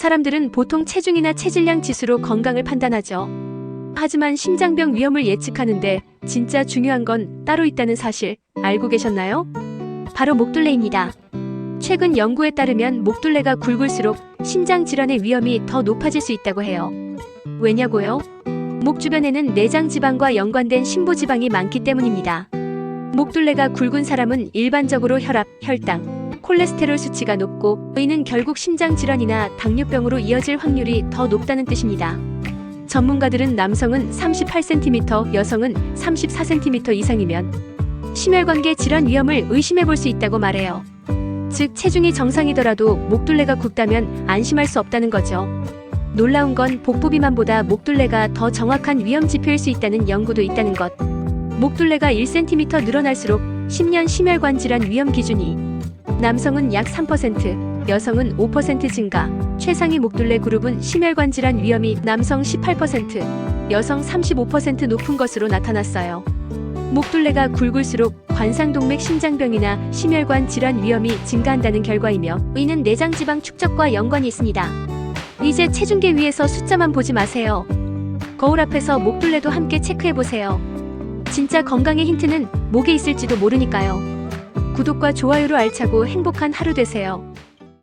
사람들은 보통 체중이나 체질량 지수로 건강을 판단하죠. 하지만 심장병 위험을 예측하는데 진짜 중요한 건 따로 있다는 사실 알고 계셨나요? 바로 목둘레입니다. 최근 연구에 따르면 목둘레가 굵을수록 심장 질환의 위험이 더 높아질 수 있다고 해요. 왜냐고요? 목 주변에는 내장 지방과 연관된 심부 지방이 많기 때문입니다. 목둘레가 굵은 사람은 일반적으로 혈압, 혈당, 콜레스테롤 수치가 높고 이는 결국 심장 질환이나 당뇨병으로 이어질 확률이 더 높다는 뜻입니다. 전문가들은 남성은 38cm, 여성은 34cm 이상이면 심혈관계 질환 위험을 의심해 볼 수 있다고 말해요. 즉 체중이 정상이더라도 목둘레가 굵다면 안심할 수 없다는 거죠. 놀라운 건 복부 비만보다 목둘레가 더 정확한 위험 지표일 수 있다는 연구도 있다는 것. 목둘레가 1cm 늘어날수록 10년 심혈관 질환 위험 기준이 남성은 약 3%, 여성은 5% 증가. 최상위 목둘레 그룹은 심혈관 질환 위험이 남성 18%, 여성 35% 높은 것으로 나타났어요. 목둘레가 굵을수록 관상동맥 심장병이나 심혈관 질환 위험이 증가한다는 결과이며 이는 내장 지방 축적과 연관이 있습니다. 이제 체중계 위에서 숫자만 보지 마세요. 거울 앞에서 목둘레도 함께 체크해 보세요. 진짜 건강의 힌트는 목에 있을지도 모르니까요. 구독과 좋아요로 알차고 행복한 하루 되세요.